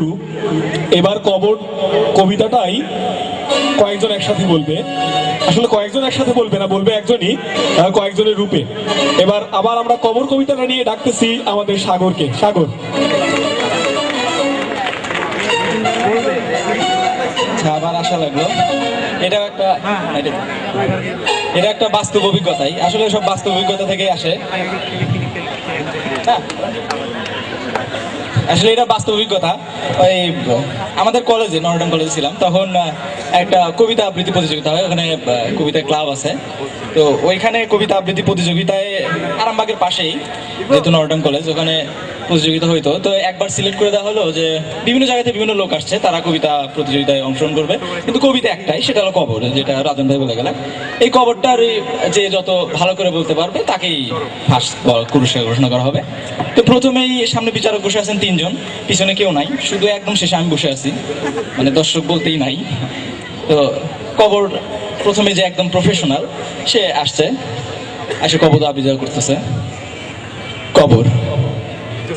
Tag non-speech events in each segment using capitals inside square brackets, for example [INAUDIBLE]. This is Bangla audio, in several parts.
শুরু এবার কবর কবিতাটাই কয়েকজন একসাথে বলবে। আসলে কয়েকজন একসাথে বলবে না, বলবে একজনই কয়েকজনের রূপে। এবার আবার আমরা কবর কবিতাটা নিয়ে ডাকতেছি আমাদের সাগরকে। সাগর। আচ্ছা আবার আশা লাগল। এটা একটা এটা- এটা একটা বাস্তব অভিজ্ঞতাই। আসলে সব বাস্তব অভিজ্ঞতা থেকে আসে। হ্যাঁ। আসলে এটা বাস্তব অভিজ্ঞতা। ওই আমাদের কলেজে নর্ডন কলেজে ছিলাম, তখন একটা কবিতা আবৃত্তি প্রতিযোগিতা হয়, ওখানে কবিতা ক্লাব আছে। তো ওইখানে কবিতা আবৃত্তি প্রতিযোগিতায় আরামবাগের পাশেই, যেহেতু নর্ডন কলেজ ওখানে প্রতিযোগিতা হইতো। তো একবার সিলেক্ট করে দেওয়া হলো যে বিভিন্ন জায়গাতে বিভিন্ন লোক আসছে, তারা কবিতা প্রতিযোগিতায় অংশগ্রহণ করবে। কিন্তু কবিতা একটাই, সেটা হলো কবর, যেটা রাজন ভাই বলে গেলেন। এই কবরটার যে যত ভালো করে বলতে পারবে, তাকেই ফার্স্ট পুরস্কার ঘোষণা করা হবে। তো প্রথমেই সামনে বিচারক বসে আছেন তিনজন, পিছনে কেউ নাই। শুধু একদম শেষে আমি বসে আছি। মানে দর্শক বলতেই নাই। তো কবর প্রথমে যে একদম প্রফেশনাল সে আসছে। এসে কবর আবির্ভাব করতেছে। কবর।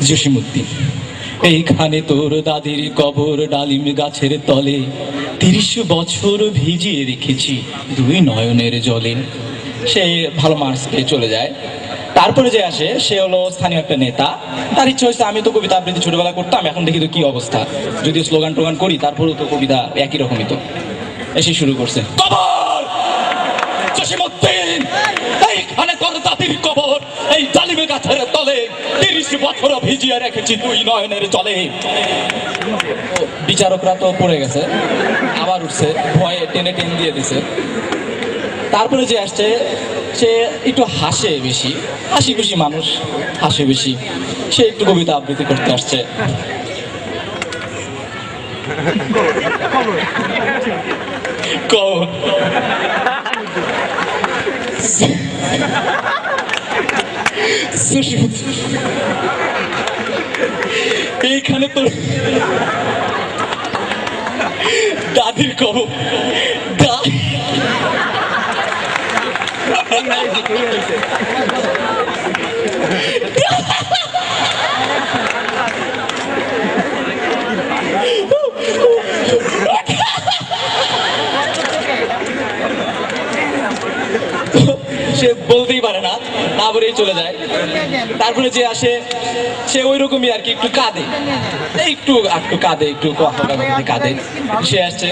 জসিমুদ্দিন এইখানে তোর দাদির কবর ডালিম গাছের তলে, তিরিশ বছর ভিজিয়ে রেখেছি দুই নয়নের জলে। সে ভালো মার্কস পেয়ে চলে যায়। তারপরে যে আসে, সে হলো স্থানীয় একটা নেতা। তার ইচ্ছা হয়েছে, আমি তো কবিতা আবৃত্তি ছোটবেলা করতাম, এখন দেখি তো কি অবস্থা। যদিও স্লোগান টোগান করি, তারপরেও তো কবিতা একই রকমই তো। এসে শুরু করছে। কবর! জসিমুদ্দিন এইখানে তোর দাদির কবর এই জালিমে গাছের তলে তিরিশ বছর ভিজিয়ে রেখেছি তুই নয়নের চলে বিচারকরা তো পড়ে গেছে, আবার উঠছে, ভয়ে টেনে টেনে দিয়ে দিছে। তারপরে যে আসছে, সে একটু হাসে বেশি, হাসি খুশি মানুষ, হাসে বেশি। সে একটু কবিতা আবৃত্তি করতে আসছে। [LAUGHS] এইখানে তো দাদির কবর। সে পারে না না বলেই চলে যায়। তারপরে যে আসে, সে ওই রকমই আর কি, একটু কাঁদে। একটু একটু কাঁদে একটু কাঁদে। সে আসছে।